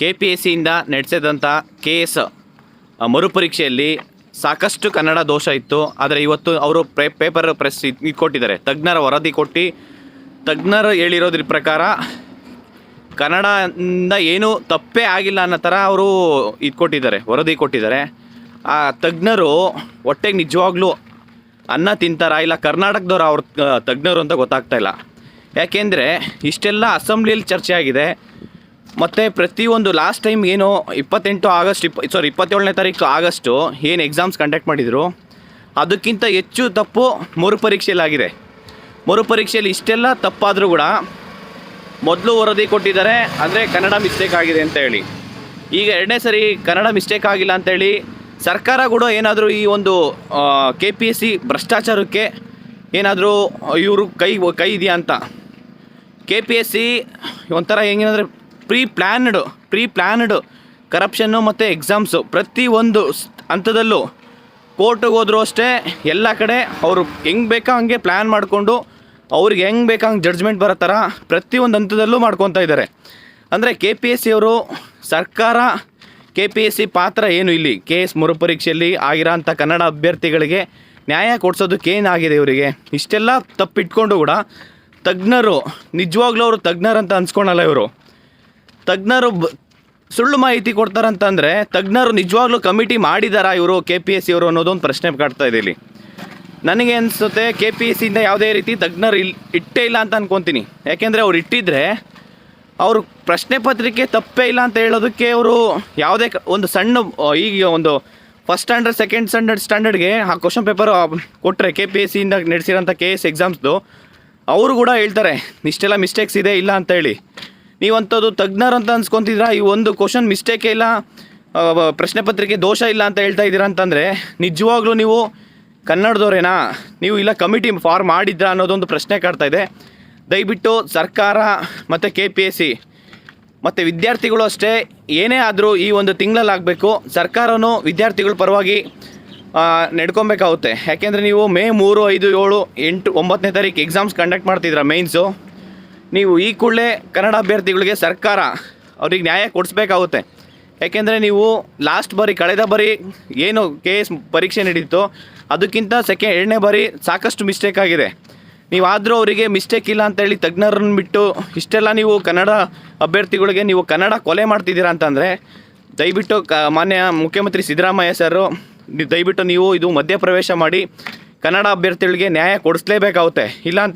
K P S ಸಿಯಿಂದ ನಡೆಸಿದಂಥ K S ಮರುಪರೀಕ್ಷೆಯಲ್ಲಿ ಸಾಕಷ್ಟು ಕನ್ನಡ ದೋಷ ಇತ್ತು. ಆದರೆ ಇವತ್ತು ಅವರು ಪೇಪರ್ ಪ್ರೆಸ್ ಇದು ಕೊಟ್ಟಿದ್ದಾರೆ ತಜ್ಞರ ವರದಿ ಕೊಟ್ಟು, ತಜ್ಞರು ಹೇಳಿರೋದ್ರ ಪ್ರಕಾರ ಕನ್ನಡದಿಂದ ಏನೂ ತಪ್ಪೇ ಆಗಿಲ್ಲ ಅನ್ನೋ ಥರ ಅವರು ಇದು ಕೊಟ್ಟಿದ್ದಾರೆ ವರದಿ ಕೊಟ್ಟಿದ್ದಾರೆ. ಆ ತಜ್ಞರು ಹೊಟ್ಟೆಗೆ ನಿಜವಾಗ್ಲೂ ಅನ್ನ ತಿಂತಾರ ಇಲ್ಲ ಕರ್ನಾಟಕದವ್ರು ಅವ್ರ ತಜ್ಞರು ಅಂತ ಗೊತ್ತಾಗ್ತಾ ಇಲ್ಲ. ಯಾಕೆಂದರೆ ಇಷ್ಟೆಲ್ಲ ಅಸೆಂಬ್ಲಿಯಲ್ಲಿ ಚರ್ಚೆ ಆಗಿದೆ ಮತ್ತು ಪ್ರತಿಯೊಂದು ಲಾಸ್ಟ್ ಟೈಮ್ ಏನು, ಇಪ್ಪತ್ತೆಂಟು ಆಗಸ್ಟ್, ಇಪ್ಪ ಸಾರಿ ಇಪ್ಪತ್ತೇಳನೇ ತಾರೀಕು ಆಗಸ್ಟು ಏನು ಎಕ್ಸಾಮ್ಸ್ ಕಂಡಕ್ಟ್ ಮಾಡಿದರು, ಅದಕ್ಕಿಂತ ಹೆಚ್ಚು ತಪ್ಪು ಮರುಪರೀಕ್ಷೆಯಲ್ಲಾಗಿದೆ ಮರುಪರೀಕ್ಷೆಯಲ್ಲಿ ಇಷ್ಟೆಲ್ಲ ತಪ್ಪಾದರೂ ಕೂಡ ಮೊದಲು ವರದಿ ಕೊಟ್ಟಿದ್ದಾರೆ, ಅಂದರೆ ಕನ್ನಡ ಮಿಸ್ಟೇಕ್ ಆಗಿದೆ ಅಂತ ಹೇಳಿ. ಈಗ ಎರಡನೇ ಸರಿ ಕನ್ನಡ ಮಿಸ್ಟೇಕ್ ಆಗಿಲ್ಲ ಅಂತೇಳಿ ಸರ್ಕಾರ ಕೂಡ ಏನಾದರೂ ಈ ಒಂದು ಕೆ ಪಿ ಎಸ್ ಸಿ ಭ್ರಷ್ಟಾಚಾರಕ್ಕೆ ಏನಾದರೂ ಇವರು ಕೈ ಕೈ ಇದೆಯಾ ಅಂತ? ಕೆ ಪಿ ಎಸ್ ಸಿ ಒಂಥರ ಹೆಂಗಂದರೆ pre planned pre planned corruption ಮತ್ತು ಎಕ್ಸಾಮ್ಸು ಪ್ರತಿ ಒಂದು ಹಂತದಲ್ಲೂ ಕೋರ್ಟಿಗೆ ಹೋದರೂ ಅಷ್ಟೇ ಎಲ್ಲ ಕಡೆ ಅವರು ಹೆಂಗೆ ಬೇಕೋ ಹಂಗೆ ಪ್ಲ್ಯಾನ್ ಮಾಡಿಕೊಂಡು ಅವ್ರಿಗೆ ಹೆಂಗೆ ಬೇಕೋ ಹಂಗೆ ಜಡ್ಜ್ಮೆಂಟ್ ಬರೋ ಥರ ಪ್ರತಿಯೊಂದು ಹಂತದಲ್ಲೂ ಮಾಡ್ಕೊತಾ ಇದ್ದಾರೆ. ಅಂದರೆ ಕೆ ಪಿ ಎಸ್ ಸಿ ಅವರು ಸರ್ಕಾರ ಕೆ ಪಿ ಎಸ್ ಸಿ ಪಾತ್ರ ಏನು ಇಲ್ಲಿ? ಕೆ ಎಸ್ ಮರುಪರೀಕ್ಷೆಯಲ್ಲಿ ಆಗಿರೋಂಥ ಕನ್ನಡ ಅಭ್ಯರ್ಥಿಗಳಿಗೆ ನ್ಯಾಯ ಕೊಡಿಸೋದಕ್ಕೆ ಏನಾಗಿದೆ ಇವರಿಗೆ? ಇಷ್ಟೆಲ್ಲ ತಪ್ಪಿಟ್ಕೊಂಡು ಕೂಡ ತಜ್ಞರು ನಿಜವಾಗ್ಲೂ ಅವರು ತಜ್ಞರಂತ ಅನ್ಸ್ಕೊಳಲ್ಲ ಇವರು. ತಜ್ಞರು ಸುಳ್ಳು ಮಾಹಿತಿ ಕೊಡ್ತಾರಂತಂದರೆ ತಜ್ಞರು ನಿಜವಾಗ್ಲೂ ಕಮಿಟಿ ಮಾಡಿದಾರಾ ಇವರು ಕೆ ಪಿ ಎಸ್ ಸಿ ಅವರು ಅನ್ನೋದೊಂದು ಪ್ರಶ್ನೆ ಕಾಡ್ತಾ ಇದೆ ಇಲ್ಲಿ. ನನಗೆ ಅನಿಸುತ್ತೆ ಕೆ ಪಿ ಎಸ್ ಸಿಯಿಂದ ಯಾವುದೇ ರೀತಿ ತಜ್ಞರು ಇಲ್ಲಿ ಇಟ್ಟೇ ಇಲ್ಲ ಅಂತ ಅನ್ಕೊತೀನಿ. ಯಾಕೆಂದರೆ ಅವ್ರು ಇಟ್ಟಿದ್ರೆ ಅವರು ಪ್ರಶ್ನೆ ಪತ್ರಿಕೆ ತಪ್ಪೇ ಇಲ್ಲ ಅಂತ ಹೇಳೋದಕ್ಕೆ ಅವರು ಯಾವುದೇ ಒಂದು ಸಣ್ಣ ಈಗ ಒಂದು ಫಸ್ಟ್ ಸ್ಟ್ಯಾಂಡರ್ಡ್ ಸೆಕೆಂಡ್ ಸ್ಟ್ಯಾಂಡರ್ಡ್ ಸ್ಟ್ಯಾಂಡರ್ಡ್ಗೆ ಆ ಕ್ವಶನ್ ಪೇಪರ್ ಕೊಟ್ಟರೆ ಕೆ ಪಿ ಎಸ್ ಸಿಯಿಂದ ನಡೆಸಿರೋಂಥ ಕೆ ಎಸ್ ಎಕ್ಸಾಮ್ಸ್ದು ಅವರು ಕೂಡ ಹೇಳ್ತಾರೆ, ಇಷ್ಟೆಲ್ಲ ಮಿಸ್ಟೇಕ್ಸ್ ಇದೆ ಇಲ್ಲ ಅಂತ ಹೇಳಿ. ನೀವಂಥದ್ದು ತಜ್ಞರು ಅಂತ ಅನ್ಸ್ಕೊತಿದ್ರ ಈ ಒಂದು ಕ್ವಶನ್ ಮಿಸ್ಟೇಕೇ ಇಲ್ಲ ಪ್ರಶ್ನೆ ಪತ್ರಿಕೆ ದೋಷ ಇಲ್ಲ ಅಂತ ಹೇಳ್ತಾ ಇದ್ದೀರಾ ಅಂತಂದರೆ, ನಿಜವಾಗ್ಲೂ ನೀವು ಕನ್ನಡದವರೇನಾ? ನೀವು ಇಲ್ಲ ಕಮಿಟಿ ಫಾರ್ಮ್ ಮಾಡಿದ್ರಾ ಅನ್ನೋದೊಂದು ಪ್ರಶ್ನೆ ಕಾಡ್ತಾ ಇದೆ. ದಯವಿಟ್ಟು ಸರ್ಕಾರ ಮತ್ತು ಕೆ ಪಿ ಎಸ್ ಸಿ ಮತ್ತು ವಿದ್ಯಾರ್ಥಿಗಳು ಅಷ್ಟೇ, ಏನೇ ಆದರೂ ಈ ಒಂದು ತಿಂಗಳಲ್ಲಿ ಆಗಬೇಕು ಸರ್ಕಾರವೂ ವಿದ್ಯಾರ್ಥಿಗಳ ಪರವಾಗಿ ನಡ್ಕೊಬೇಕಾಗುತ್ತೆ. ಯಾಕೆಂದರೆ ನೀವು ಮೇ ಮೂರು, ಐದು, ಏಳು, ಎಂಟು ಒಂಬತ್ತನೇ ತಾರೀಕು ಎಕ್ಸಾಮ್ಸ್ ಕಂಡಕ್ಟ್ ಮಾಡ್ತಿದ್ರ ಮೇನ್ಸು ನೀವು ಈ ಕೂಡಲೇ ಕನ್ನಡ ಅಭ್ಯರ್ಥಿಗಳಿಗೆ ಸರ್ಕಾರ ಅವ್ರಿಗೆ ನ್ಯಾಯ ಕೊಡಿಸ್ಬೇಕಾಗುತ್ತೆ. ಯಾಕೆಂದರೆ ನೀವು ಲಾಸ್ಟ್ ಬಾರಿ, ಕಳೆದ ಬಾರಿ ಏನು ಕೆ ಎಸ್ ಪರೀಕ್ಷೆ ನಡೀತೋ ಅದಕ್ಕಿಂತ ಸೆಕೆ ಎರಡನೇ ಬಾರಿ ಸಾಕಷ್ಟು ಮಿಸ್ಟೇಕ್ ಆಗಿದೆ. ನೀವಾದರೂ ಅವರಿಗೆ ಮಿಸ್ಟೇಕ್ ಇಲ್ಲ ಅಂತೇಳಿ ತಜ್ಞರನ್ನು ಬಿಟ್ಟು ಇಷ್ಟೆಲ್ಲ ನೀವು ಕನ್ನಡ ಅಭ್ಯರ್ಥಿಗಳಿಗೆ ನೀವು ಕನ್ನಡ ಕೊಲೆ ಮಾಡ್ತಿದ್ದೀರಾ ಅಂತಂದರೆ ದಯವಿಟ್ಟು ಕ, ಮಾನ್ಯ ಮುಖ್ಯಮಂತ್ರಿ ಸಿದ್ದರಾಮಯ್ಯ ಸರು ದಯವಿಟ್ಟು ನೀವು ಇದು ಮಧ್ಯಪ್ರವೇಶ ಮಾಡಿ ಕನ್ನಡ ಅಭ್ಯರ್ಥಿಗಳಿಗೆ ನ್ಯಾಯ ಕೊಡಿಸ್ಲೇಬೇಕಾಗುತ್ತೆ. ಇಲ್ಲ ಅಂತ